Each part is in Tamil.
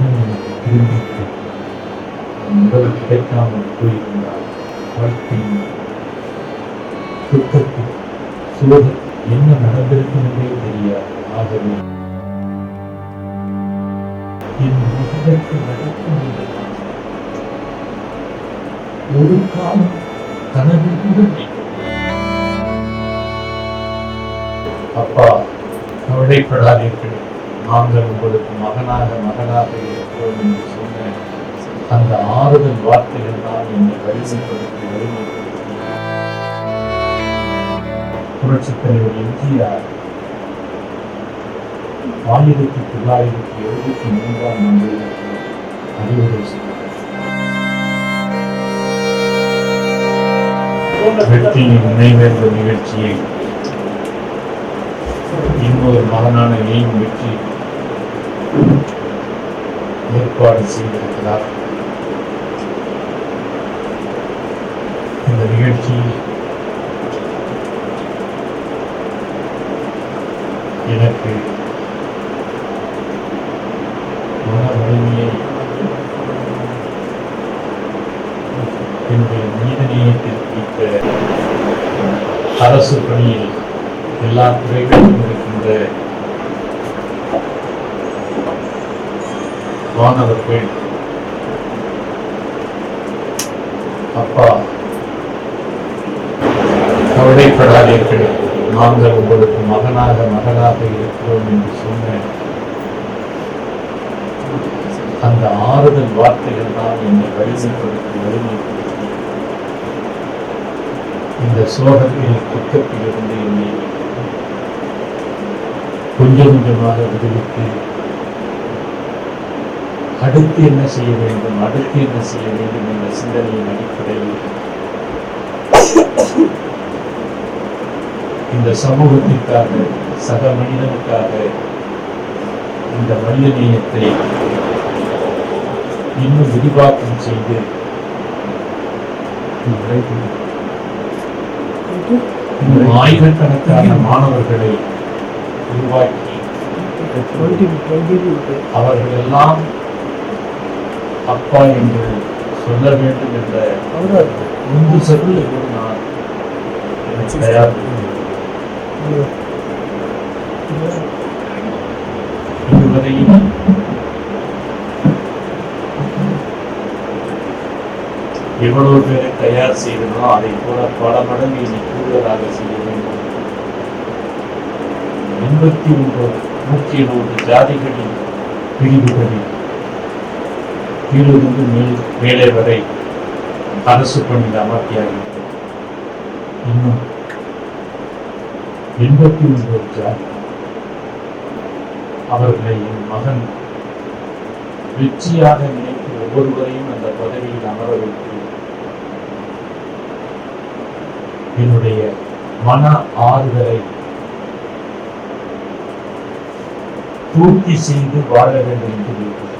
மகன் கிடைக்காமல் போயிருந்தால் வாழ்க்கையின் துக்கத்தில் என்ன நடந்திருக்கும் என்றே தெரியாது ஆகவே என் மகனுக்கு நடக்கும் ஒரு காலம் கனவில் கூட அப்பா கவலைப்படாதீர்கள். நாங்கள் உங்களுக்கு மகனாக மகனாக இருக்கிறோம் என்று சொன்ன அந்த ஆறுதல் வார்த்தைகள் தான் என்னை வரிசைப்படுத்தி வலிமைப்படுத்தி புரட்சித் தலைவர் எம்ஜிஆர் ஆயிரத்தி தொள்ளாயிரத்தி எழுபத்தி மூன்றாம் ஆண்டு அறிவுரை வெற்றியின் நினைவேந்த நிகழ்ச்சியை இன்னொரு மகனான ஏன் வெற்றி And see that the weird key. Unit period. அப்பா. கவலைப்படாதீர்கள். நாங்கள் உங்களுக்கு மகனாக மகளாக இருக்கிறோம் என்று சொன்ன அந்த ஆறுதல் வார்த்தைகள் தான் என்னை வலிமைப்படுத்தி வலிமைப்படுத்தி. இந்த சோகத்தில் துக்கத்திலிருந்து என்னை கொஞ்சம் கொஞ்சமாக விடுவித்து அடுத்து என்ன செய்ய வேண்டும்? அடுத்து என்ன செய்ய வேண்டும் என்ற சிந்தனையின் அடிப்படையில் இந்த சமூகத்திற்காக சக மனிதனுக்காக இந்த மனித நேயத்தை இன்னும் விரிவாக்கம் செய்து ஆயிரக்கணக்கான மாணவர்களை உருவாக்கி அவர்கள் எல்லாம் அப்பா என்று சொல்ல வேண்டும் என்ற உந்து சர்வில் நான் எனக்கு தயார் இதுவரையும் எவ்வளவு பேரை தயார் செய்தனோ அதை போல பல மடங்கு இனி கூடுதலாக செய்ய வேண்டும். எண்பத்தி ஒன்பது நூற்றி எழுபது ஜாதிகளின் பிரிவுகளில் கீழிருந்து மேல் மேலே வரை அரசு பணியில் அமர்த்தியாகிவிட்டது. இன்னும் எண்பத்தி ஒன்பது ஜாதி. அவர்களை என் மகன் வெற்றியாக நினைத்து ஒவ்வொருவரையும் அந்த பதவியில் அமர வைத்து என்னுடைய மன ஆறுதலை பூர்த்தி செய்து வாழ வேண்டும் என்று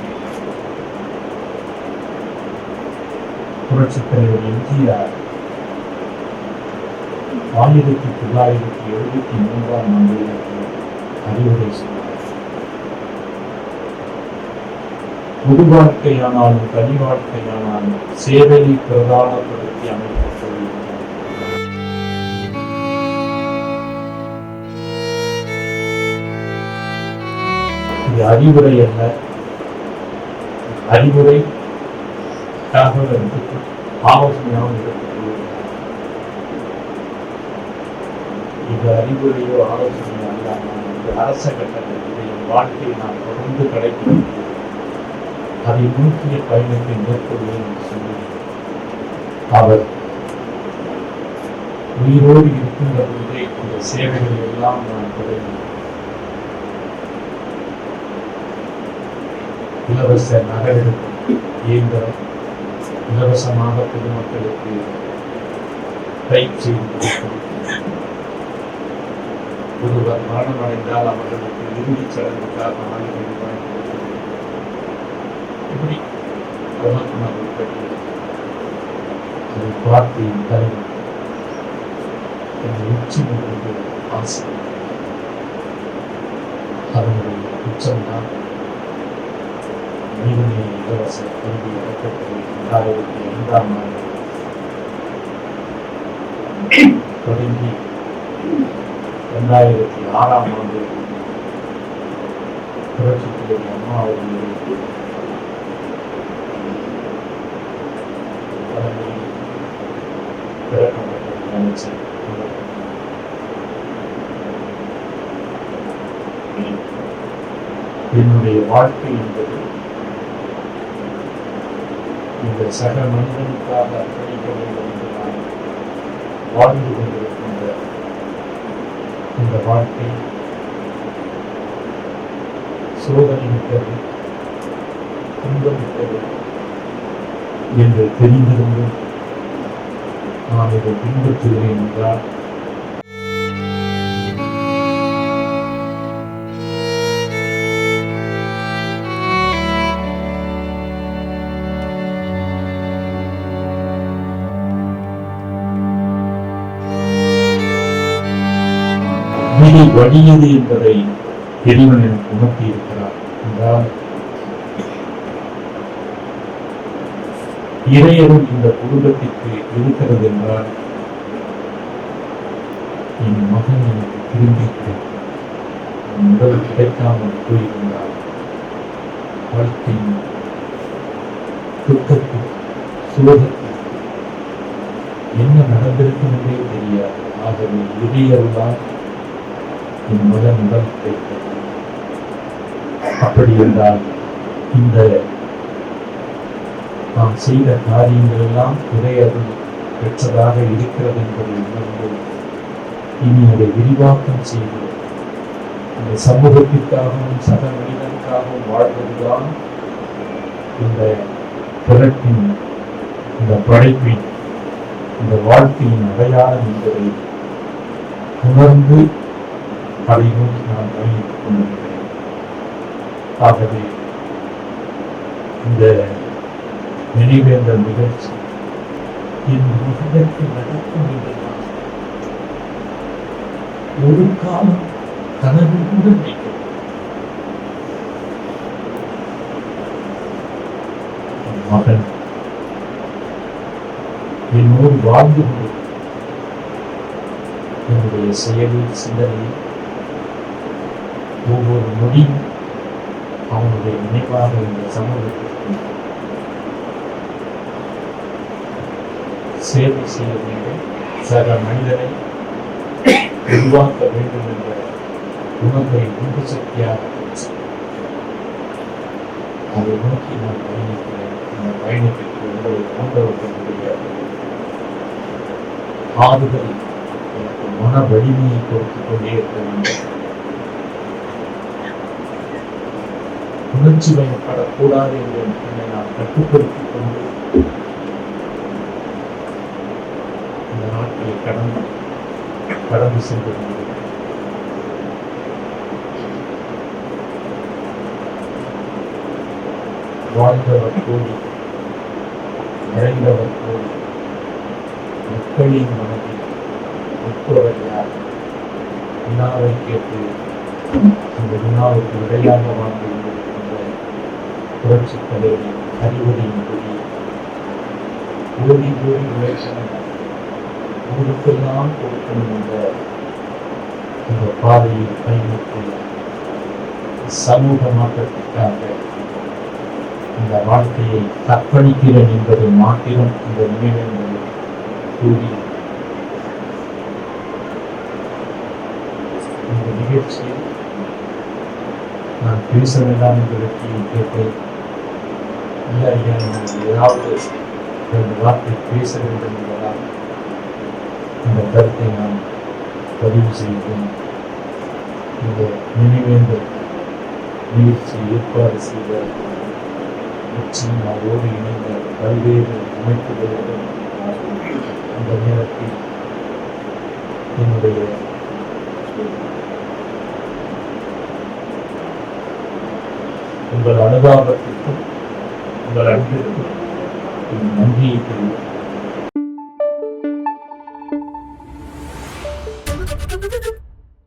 புரட்சித் தலைவர் எம்ஜிஆர் ஆயிரத்தி தொள்ளாயிரத்தி எழுபத்தி மூன்றாம் ஆண்டில் அறிவுரை செய்தார் பொது வாழ்க்கையானாலும் தனி வாழ்க்கையானாலும் சேவையை பிரதானப்படுத்தி அமைக்கப்பட்டுள்ளது இது அறிவுரை அல்ல. அறிவுரை ஆலோசனையாகவும் எடுத்துக்கொள்வது இது அறிவுரையோ ஆலோசனையோ அல்லாமல் இது அரச கட்டத்தில் இதை என் வாழ்க்கையில் நான் தொடர்ந்து கடைபிடித்து அதை நோக்கிய பயணத்தை மேற்கொள்வேன் என்று சொல்லி அவர் உயிரோடு இருக்கின்ற பொழுதே இந்த சேவைகள் எல்லாம் நான் தொடங்கி இலவச நகரெடுப்பு இயந்திரம் இலவசமாக பொதுமக்களுக்கு பயிற்சி ஒருவர் மரணம் அடைந்தால் அவர்களுக்கு இறுதிச் சடங்குக்காக ஆயிரம் ரூபாய் இப்படி பிரமத்துணர் உட்பட்டு அதை பார்த்து என் உச்சி முழுவது ஆசை. அதனுடைய உச்சம்தான் நீ இலவச கல்வி அறக்கட்டளை இரண்டாயிரத்தி ஐந்தாம் ஆண்டு தொடங்கி இரண்டாயிரத்தி ஆறாம் ஆண்டு புரட்சி தலைவர் அம்மா அவர்களுக்கு தலைமையில் அமைச்சர் என்னுடைய வாழ்க்கை என்பது சக மனிதனுக்காக அர்ப்பணிக்க வேண்டும் என்று நான் வாழ்ந்து கொண்டிருக்கின்ற இந்த வாழ்க்கை சோதனை மிக்கது. துன்பமிக்கது என்று தெரிந்திருந்தும் நான் இதை பின்பற்றுகிறேன் என்றால் விதி வலியது என்பதை இறைவன் எனக்கு உணர்த்தி இருக்கிறார் என்றால் இறையரும் இந்த குடும்பத்திற்கு இருக்கிறது என்றால் என் மகன் எனக்கு திரும்பி கிடைக்கும். உடல் கிடைக்காமல் போயிருந்தால் வாழ்க்கையின் துக்கத்தில் சுலகத்தில் என்ன நடந்திருக்கும் என்றே தெரியாது ஆகவே இறையருளால் என் மகன் கிடைத்தது அப்படி என்றால் இந்த நாம் செய்த காரியங்கள் எல்லாம் இறையருள் பெற்றதாக இருக்கிறது என்பதை உணர்ந்து இனி அதை விரிவாக்கம் செய்து இந்த சமூகத்திற்காகவும் சக மனிதனுக்காகவும் வாழ்வதுதான் இந்த பிறப்பின் இந்த படைப்பின் இந்த வாழ்க்கையின் அடையாளம் என்பதை உணர்ந்து அதை நோக்கி நான் பயணித்துக் கொண்டிருக்கிறேன் ஆகவே இந்த நினைவேந்தல் நிகழ்ச்சி என் மகனுக்கு நடக்கும் என்று ஒரு காலம் கனவு கூட நினைக்கிறேன் மகன் என்னோடு வாழ்ந்து கொண்டு என்னுடைய செயலில் சிந்தனையில் ஒவ்வொரு நொடியும் அவனுடைய நினைவாக இந்த சமூகத்திற்கு சேவை செய்ய வேண்டும் சக மனிதனை உருவாக்க வேண்டும் என்ற உணர்வை உந்து சக்தியாக அதை நோக்கி நான் பயணிக்கிறேன் இந்த பயணத்திற்கு உங்களை போன்றவர்களுடைய ஆறுதல் எனக்கு மன வலிமையை கொடுத்துக் கொண்டே இருக்க வேண்டும் உணர்ச்சி வயப்படக்கூடாது என்று என்னை நான் கட்டுப்படுத்திக் கொண்டு இந்த நாட்களை கடந்து கடந்து சென்று வாழ்ந்தவர் கோடி மறைந்தவர் கோடி மக்களின் மனதில் முற்பவர் யார்? வினாவை கேட்டு அந்த வினாவுக்கு விடையாக வாழ்ந்து புரட்சி தலைவி தலைவரின் அறிவுரையின் கொடி ஓடி ஓடி உழைக்கணும் ஊருக்கெல்லாம் கொடுக்கணும் என்ற இந்த பாதையில் பயணித்து சமூக மாற்றத்திற்காக இந்த வாழ்க்கையை தற்பணிக்கிறேன் என்பது மாத்திரம் இந்த நினைவேந்தல் கூறி இந்த நிகழ்ச்சியில் நான் பேச வேண்டாம் என்ற வெற்றியை கேட்டேன் இல்லை ஐயா நீங்கள் ஏதாவது ரெண்டு வார்த்தை பேச வேண்டும் என்பதால் இந்த கருத்தை நான் பதிவு செய்தேன் இந்த நினைவேந்த நிகழ்ச்சி ஏற்பாடு செய்த நிச்சயம் அதோடு இணைந்த பல்வேறு அமைப்புகளுடன் அந்த நேரத்தில் என்னுடைய உங்கள் அனுதாபத்திற்கும் உங்கள் அன்பிற்கும் என் நன்றியை தெரிவித்துக்